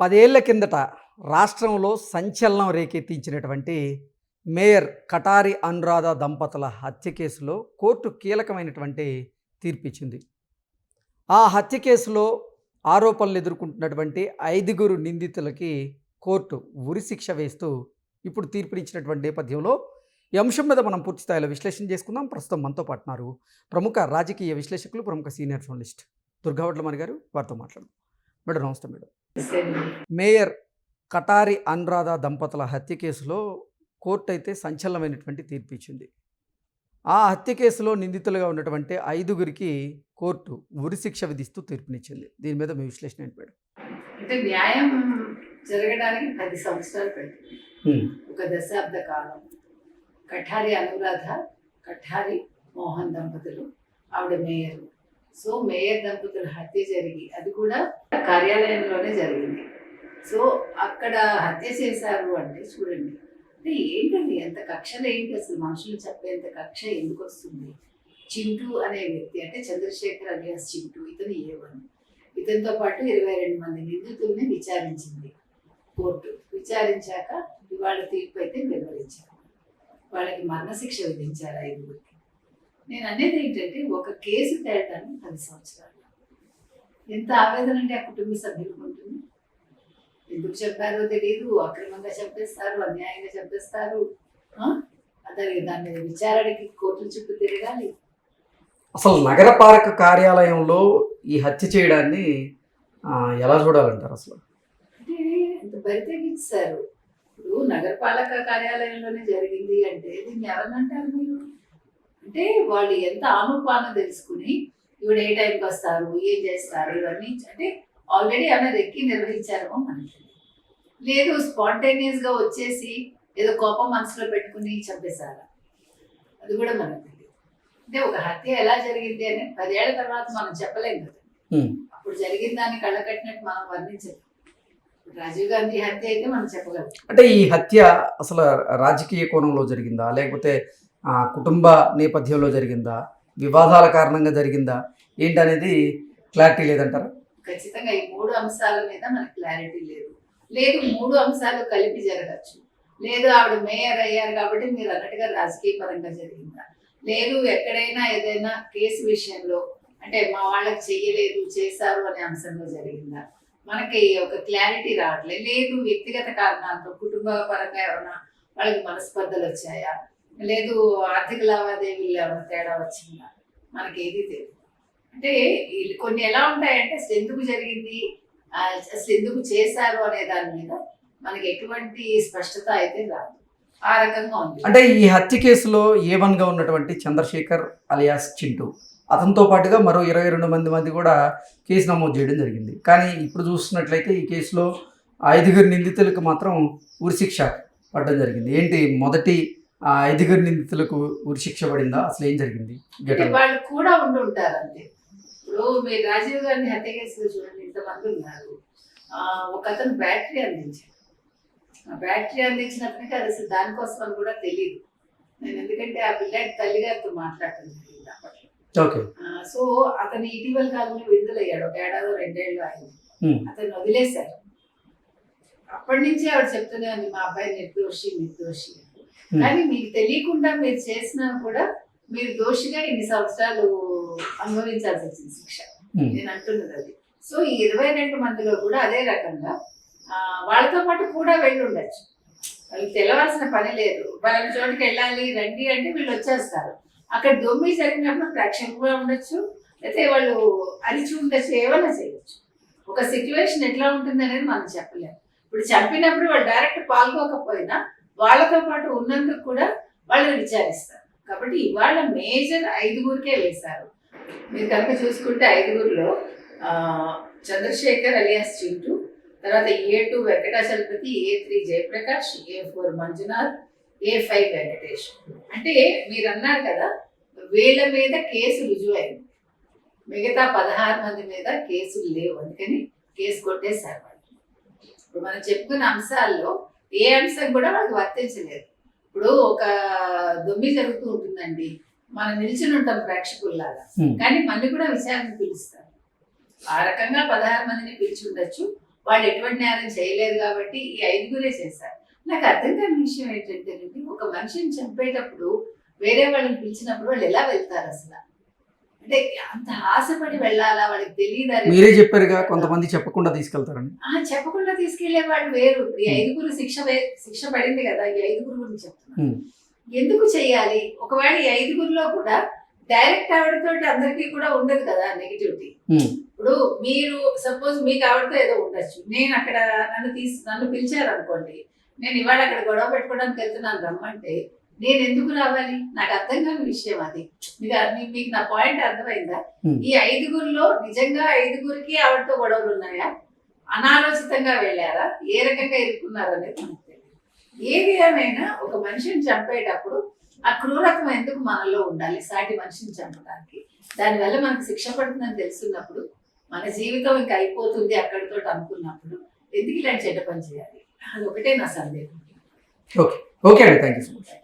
పదేళ్ళ కిందట రాష్ట్రంలో సంచలనం రేకెత్తించినటువంటి మేయర్ కటారి అనురాధ దంపతుల హత్య కేసులో కోర్టు కీలకమైనటువంటి తీర్పిచ్చింది. ఆ హత్య కేసులో ఆరోపణలు ఎదుర్కొంటున్నటువంటి ఐదుగురు నిందితులకి కోర్టు ఉరిశిక్ష వేస్తూ ఇప్పుడు తీర్పునిచ్చినటువంటి నేపథ్యంలో ఈ అంశం మీద మనం పూర్తి స్థాయిలో విశ్లేషణ చేసుకుందాం. ప్రస్తుతం మనతో పాటున్నారు ప్రముఖ రాజకీయ విశ్లేషకులు ప్రముఖ సీనియర్ జర్నలిస్ట్ దుర్గావట్లమణి గారు. వారితో మాట్లాడదాం. మేడం నమస్తే మేడం. మేయర్ కటారి అనురాధ దంపతుల హత్య కేసులో కోర్టు అయితే సంచలనమైనటువంటి తీర్పు ఇచ్చింది ఆ హత్య కేసులో నిందితులుగా ఉన్నటువంటి ఐదుగురికి కోర్టు ఉరిశిక్ష విధిస్తూ తీర్పునిచ్చింది. దీని మీద మీ విశ్లేషణ ఏంటి మేడం? అంటే న్యాయం జరగడానికి పది సంవత్సరాలు పట్టింది ఒక దశాబ్ద కాలం. కఠారి అనురాధ కఠారి మోహన్ దంపతులు ఆవిడ మేయర్. సో మేయర్ దంపతుల హత్య జరిగి అది కూడా కార్యాలయంలోనే జరిగింది. సో అక్కడ హత్య చేశారు అంటే చూడండి అంటే ఏంటండి ఎంత కక్షలు ఏంటి అసలు? మనుషులు చెప్పేంత కక్ష ఎందుకు వస్తుంది? చింటూ అనే వ్యక్తి అంటే చంద్రశేఖర్ అలియాస్ చింటూ ఇతను ఏవన్ ఇతనితో పాటు ఇరవై రెండు మంది నిందితుల్ని విచారించింది కోర్టు. విచారించాక ఇవాళ తీర్పు అయితే వెలువరించారు వాళ్ళకి మరణశిక్ష విధించారు ఐదుగురికి నేను అనేది ఏంటంటే ఒక కేసు తేయటానికి పది సంవత్సరాలు. ఎంత ఆవేదన అంటే ఆ కుటుంబ సభ్యులకు ఉంటుంది. ఎందుకు చెప్పారో తెలియదు అక్రమంగా చంపేస్తారు అన్యాయంగా చంపేస్తారు? అతని దాని మీద విచారణకి కోర్టుల చుట్టూ తిరగాలి. అసలు నగరపాలక కార్యాలయంలో ఈ హత్య చేయడాన్ని ఎలా చూడాలంటారు అసలు? అంటే ఇంత బరితెగించారు ఇప్పుడు నగరపాలక కార్యాలయంలోనే జరిగింది అంటే దీన్ని ఎవరినంటారు మీరు? అంటే వాళ్ళు ఎంత ఆనుపానం తెలుసుకుని ఇవిడ ఏ టైంకి వస్తారు ఏం చేస్తారు ఇవన్నీ అంటే ఆల్రెడీ ఆమె రెక్కి నిర్వహించారేమో మనకి. లేదు స్పాంటేనియస్గా వచ్చేసి ఏదో కోపం మనసులో పెట్టుకుని చంపేశారా. అది కూడా మనకు తెలియదు. అంటే ఒక హత్య ఎలా జరిగింది అని పదేళ్ళ తర్వాత మనం చెప్పలేం కదా. అప్పుడు జరిగిన దాన్ని కళ్ళ కట్టినట్టు మనం వర్ణించలేం. ఇప్పుడు రాజీవ్ గాంధీ హత్య అయితే మనం చెప్పగలం. అంటే ఈ హత్య అసలు రాజకీయ కోణంలో జరిగిందా? లేకపోతే కుటుంబ నేపథ్యంలో జరిగిందా? వివాదాల కారణంగా జరిగిందా? ఏంటనేది క్లారిటీ లేదంటారా? ఖచ్చితంగా ఈ మూడు అంశాల మీద మనకు క్లారిటీ లేదు. లేదు మూడు అంశాలు కలిపి జరగచ్చు. లేదు ఆవిడ మేయర్ అయ్యారు కాబట్టి మీరు అన్నట్టుగా రాజకీయ పరంగా జరిగిందా? లేదు ఎక్కడైనా ఏదైనా కేసు విషయంలో అంటే మా వాళ్ళకి చెయ్యలేదు చేశారు అనే అంశంలో జరిగిందా? మనకి ఒక క్లారిటీ రావట్లేదు లేదు వ్యక్తిగత కారణాలతో కుటుంబ పరంగా ఏమైనా వాళ్ళకి మనస్పర్ధలు వచ్చాయా? లేదు ఆర్థిక లావాదేవీలు తేడా వచ్చిందా? మనకి ఏది తెలియదు అంటే కొన్ని ఎలా ఉంటాయంటే అసలు ఎందుకు జరిగింది? అసలు ఎందుకు చేశారు అనే దాని మీద మనకి ఎటువంటి స్పష్టత అయితే రాదు. ఆ రకంగా ఉంది. అంటే ఈ హత్య కేసులో ఏ గా ఉన్నటువంటి చంద్రశేఖర్ అలియాస్ చింటూ అతనితో పాటుగా మరో ఇరవై రెండు మంది మంది కూడా కేసు నమోదు చేయడం జరిగింది. కానీ ఇప్పుడు చూస్తున్నట్లయితే ఈ కేసులో ఐదుగురు నిందితులకు మాత్రం ఉరిశిక్ష పడడం జరిగింది. ఏంటి? మొదటి ఆ ఐదుగురు నిందితులకు ఉరిశిక్ష పడిందా? అసలు ఏం జరిగింది? వాళ్ళు కూడా ఉండి ఉంటారు అంతే. ఇప్పుడు మీరు రాజీవ్ గాంధీ హత్య కేసులో చూడండి ఇంతమంది ఉన్నారు. ఒక అతను బ్యాటరీ అందించాడు. ఆ బ్యాటరీ అందించినప్పటికీ అది అసలు దానికోసం అని కూడా తెలియదు నేను ఎందుకంటే ఆ పిల్లాడి తల్లిగారితో మాట్లాడటం జరిగింది అప్పట్లో. సో అతను ఇటీవల కాలంలో విడుదలయ్యాడు ఒక ఏడాదో రెండేళ్ళు అయింది. ఉమ్. అతను వదిలేశారు. అప్పటి నుంచి ఆవిడ చెప్తూనే ఉంది మా అబ్బాయి నిర్దోషి నిర్దోషి. కానీ మీకు తెలియకుండా మీరు చేసినా కూడా మీరు దోషిగా ఇన్ని సంవత్సరాలు అనుభవించాల్సి వచ్చింది శిక్ష. ఉమ్. నేను అంటున్నది అది. సో ఈ ఇరవై రెండు మందిలో కూడా అదే రకంగా వాళ్ళతో పాటు కూడా వెళ్ళి ఉండొచ్చు వాళ్ళకి తెలవాల్సిన పని లేదు. వాళ్ళ చోటుకి వెళ్ళాలి రండి అంటే వీళ్ళు వచ్చేస్తారు. అక్కడ దొమ్మి జరిగినప్పుడు ప్రేక్షకుగా ఉండొచ్చు అయితే వాళ్ళు అరిచి ఉండొచ్చు ఏమైనా చేయొచ్చు. ఒక సిచ్యువేషన్ ఎట్లా ఉంటుంది అనేది మనం చెప్పలేము. ఇప్పుడు చంపినప్పుడు వాళ్ళు డైరెక్ట్ పాల్గొకపోయినా వాళ్ళతో పాటు ఉన్నందుకు కూడా వాళ్ళని విచారిస్తారు. కాబట్టి ఇవాళ మేజర్ ఐదుగురికే వేశారు. మీరు కనుక చూసుకుంటే ఐదుగురిలో చంద్రశేఖర్ అలియాస్ చింటూ తర్వాత A two Venkatachalapathi A three Jayaprakash A four Manjunath A five Venkatesh. అంటే మీరు అన్నారు కదా వీళ్ళ మీద కేసు రుజువైంది. మిగతా పదహారు మంది మీద కేసులు లేవు. అందుకని కేసు కొట్టేశారు వాళ్ళు. ఇప్పుడు మనం చెప్పుకున్న అంశాల్లో ఏ అంశం కూడా వాళ్ళకి వర్తించలేదు. ఇప్పుడు ఒక దొమ్మి జరుగుతూ ఉంటుందండి. మనం నిల్చుని ఉంటాం ప్రేక్షకుల్లాగా. కానీ మళ్ళీ కూడా విచారణ పిలుస్తారు. ఆ రకంగా పదహారు మందిని పిలిచి ఉండొచ్చు. వాళ్ళు ఎటువంటి నేరం చేయలేదు కాబట్టి ఈ ఐదుగురే చేశారు. నాకు అర్థం కాని విషయం ఏంటంటేనండి ఒక మనిషిని చంపేటప్పుడు వేరే వాళ్ళని పిలిచినప్పుడు వాళ్ళు ఎలా వెళ్తారు అసలు? అంటే అంత ఆశపడి వెళ్ళాలా వాళ్ళకి తెలియదు మీరే చెప్పారుగా కొంతమంది చెప్పకుండా తీసుకెళ్తారని. చెప్పకుండా తీసుకెళ్ళే వాళ్ళు వేరు. ఈ ఐదుగురు శిక్ష శిక్ష పడింది కదా ఈ ఐదుగురు గురించి చెప్తున్నా. ఎందుకు చేయాలి? ఒకవేళ ఈ ఐదుగురిలో కూడా డైరెక్ట్ ఆవిడతోటి అందరికీ కూడా ఉండదు కదా నెగిటివిటీ. ఇప్పుడు మీరు సపోజ్ మీకు ఆవిడతో ఏదో ఉండొచ్చు. నేను అక్కడ నన్ను తీసి నన్ను పిలిచారు అనుకోండి నేను ఇవాళ అక్కడ గొడవ పెట్టుకోవడానికి వెళ్తున్నాను రమ్మంటే నేను ఎందుకు రావాలి? నాకు అర్థం కాని విషయం అది. మీకు మీకు నా పాయింట్ అర్థమైందా. ఈ ఐదుగురిలో నిజంగా ఐదుగురికి ఆవిడతో గొడవలు ఉన్నాయా? అనాలోచితంగా వెళ్ళారా? ఏ రకంగా ఇరుక్కున్నారు అనేది మనకు ఏది ఏమైనా ఒక మనిషిని చంపేటప్పుడు ఆ క్రూరత్వం ఎందుకు మనలో ఉండాలి? సాటి మనిషిని చంపడానికి. దానివల్ల మనకు శిక్ష పడుతుందని తెలుసున్నప్పుడు మన జీవితం ఇంకా అయిపోతుంది అక్కడితో అనుకున్నప్పుడు ఎందుకు ఇలాంటి చెడ్డ పని చేయాలి? అది ఒకటే నా సందేహం. ఓకే. అండి. Thank you so much.